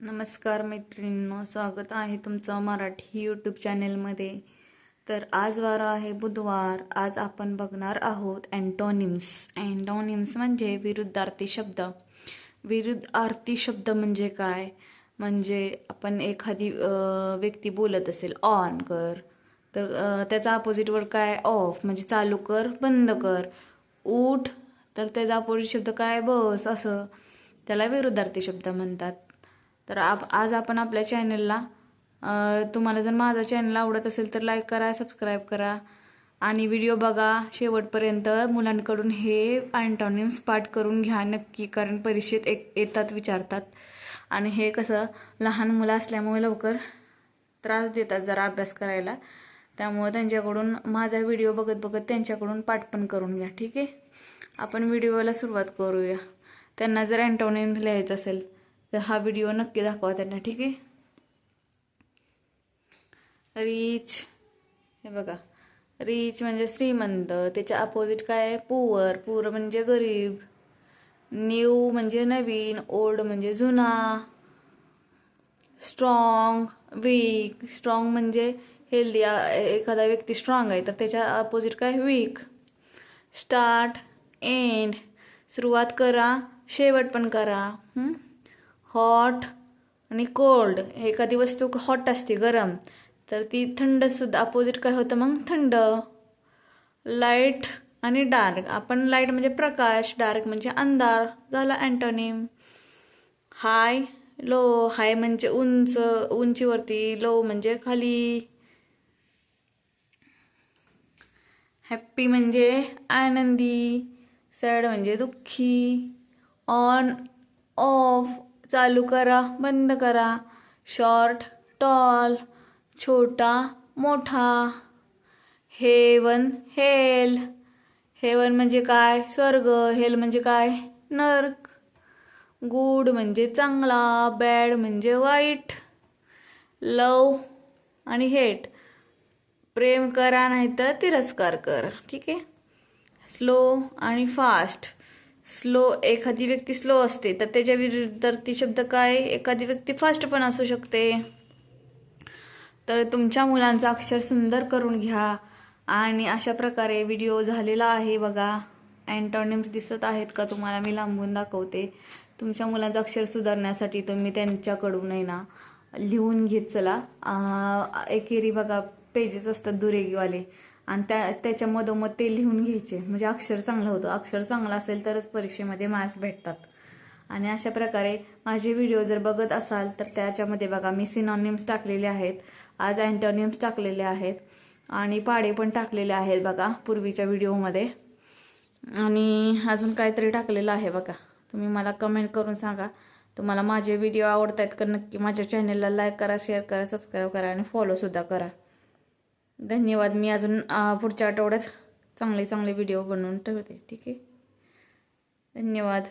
नमस्कार मैत्रिणींनो स्वागत आहे तुमचं मराठी यूट्यूब चॅनेलमध्ये तर आज वार आहे बुधवार. आज आपण बघणार आहोत अँटोनिम्स अँटोनिम्स म्हणजे विरुद्धार्थी शब्द. विरुद्धार्थी शब्द म्हणजे काय? म्हणजे आपण एखादी व्यक्ती बोलत असेल ऑन कर. तर त्याचा अपोजिट वर्ड काय? ऑफ म्हणजे चालू कर बंद कर. उठ तर त्याचा अपोजिट शब्द काय? बस असं. त्याला विरुद्धार्थी शब्द म्हणतात. तर आप आज आपण आपल्या चॅनलला तुम्हाला जर माझा चॅनल आवडत असेल तर लाईक करा सबस्क्राईब करा. आणि व्हिडिओ बघा शेवटपर्यंत. मुलांकडून हे अँटॉनिम्स पाठ करून घ्या नक्की कारण परीक्षेत एक येतात विचारतात. आणि हे कसं लहान मुलं असल्यामुळे लवकर त्रास देतात जरा अभ्यास करायला. त्यामुळं त्यांच्याकडून माझा व्हिडिओ बघत बघत त्यांच्याकडून पाठ पण करून घ्या ठीक आहे? आपण व्हिडिओला सुरुवात करूया. त्यांना जर अँटॉनिम्स लिहायचं असेल तर हा व्हिडिओ नक्की दाखवा त्यांना ठीक आहे? रिच हे बघा. रिच म्हणजे श्रीमंत. त्याच्या अपोजिट काय? आहे पुअर पुअर म्हणजे गरीब. न्यू म्हणजे नवीन. ओल्ड म्हणजे जुना. स्ट्रॉंग वीक स्ट्रॉंग म्हणजे हेल्दी एखादा व्यक्ती स्ट्रॉंग आहे तर त्याच्या अपोजिट काय? वीक स्टार्ट एंड सुरुवात करा. शेवट पण करा. हॉट आणि कोल्ड. एखादी वस्तू हॉट असते गरम. तर ती थंड सुद्धा अपोजिट काय होतं मग? थंड. लाइट आणि डार्क आपण लाइट म्हणजे प्रकाश डार्क म्हणजे अंधार. झाला अँटोनिम हाय लो हाय म्हणजे उंच उंचीवरती लो म्हणजे खाली. हॅप्पी म्हणजे आनंदी. सॅड म्हणजे दुःखी. ऑन ऑफ चालू करा बंद करा. शॉर्ट टॉल छोटा मोठा. Heaven hell. हेवन म्हणजे काय? स्वर्ग. हेल म्हणजे काय? नर्क. गुड म्हणजे चांगला. बॅड म्हणजे वाईट. लव आणि हेट. प्रेम करा नाही तर तिरस्कार कर. ठीक आहे? स्लो आणि फास्ट. स्लो एखादी व्यक्ती स्लो असते तर त्याच्या विरुद्धार्थी शब्द काय? एखादी व्यक्ती फास्ट पण असू शकते. तर तुमच्या मुलांचा अक्षर सुंदर करून घ्या. आणि अशा प्रकारे व्हिडिओ झालेला आहे बघा. अँटोनिम्स दिसत आहेत का तुम्हाला? मी लांबून दाखवते. तुमच्या मुलांचं अक्षर सुधारण्यासाठी तुम्ही त्यांच्याकडून आहे ना लिहून घेत चला. एकेरी बघा पेजेस असतात दुरेगीवाले. आणि त्या त्याच्या मधोमध ते लिहून घ्यायचे. म्हणजे अक्षर चांगलं होतं. अक्षर चांगलं असेल तरच परीक्षेमध्ये मार्क्स भेटतात. आणि अशा प्रकारे माझे व्हिडिओ जर बघत असाल तर त्याच्यामध्ये बघा मी सिनॉनिम्स टाकलेले आहेत. आज अँटॉनिम्स टाकलेले आहेत. आणि पाडे पण टाकलेले आहेत बघा पूर्वीच्या व्हिडिओमध्ये आणि अजून काहीतरी टाकलेलं आहे बघा. तुम्ही मला कमेंट करून सांगा. तुम्हाला माझे व्हिडिओ आवडत आहेत का नक्की माझ्या चॅनलला लाईक करा शेअर करा सबस्क्राईब करा आणि फॉलोसुद्धा करा. धन्यवाद. मी अजून पुढच्या आठवड्यात चांगले चांगले व्हिडिओ बनवून ठेवते. ठीक आहे? धन्यवाद.